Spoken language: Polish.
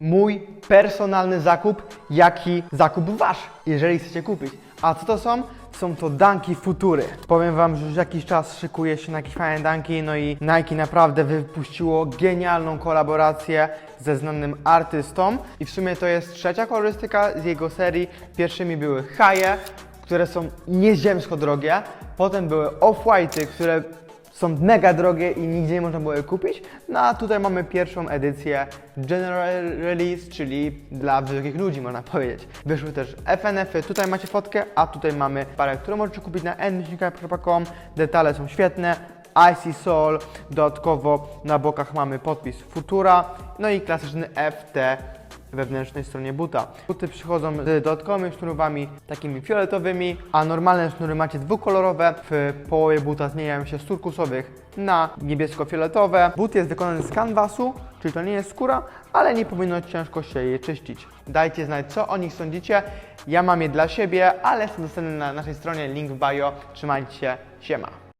mój personalny zakup, jak i zakup wasz, jeżeli chcecie kupić. A co to są? Są to danki Futury. Powiem wam, że już jakiś czas szykuję się na jakieś fajne danki, no i Nike naprawdę wypuściło genialną kolaborację ze znanym artystą. I w sumie to jest trzecia kolorystyka z jego serii. Pierwszymi były Haje, które są nieziemsko drogie. Potem były Off-White'y, które są mega drogie i nigdzie nie można było je kupić. No a tutaj mamy pierwszą edycję General Release, czyli dla wysokich ludzi można powiedzieć. Wyszły też FNF-y, tutaj macie fotkę, a tutaj mamy parę, które możecie kupić na nmyślnika.com. Detale są świetne. IC Soul, dodatkowo na bokach mamy podpis Futura, no i klasyczny FT wewnętrznej stronie buta. Buty przychodzą z dodatkowymi sznurowami takimi fioletowymi, a normalne sznury macie dwukolorowe. W połowie buta zmieniają się z turkusowych na niebiesko-fioletowe. But jest wykonany z kanwasu, czyli to nie jest skóra, ale nie powinno ciężko się je czyścić. Dajcie znać, co o nich sądzicie. Ja mam je dla siebie, ale są dostępne na naszej stronie, link w bio. Trzymajcie się, siema.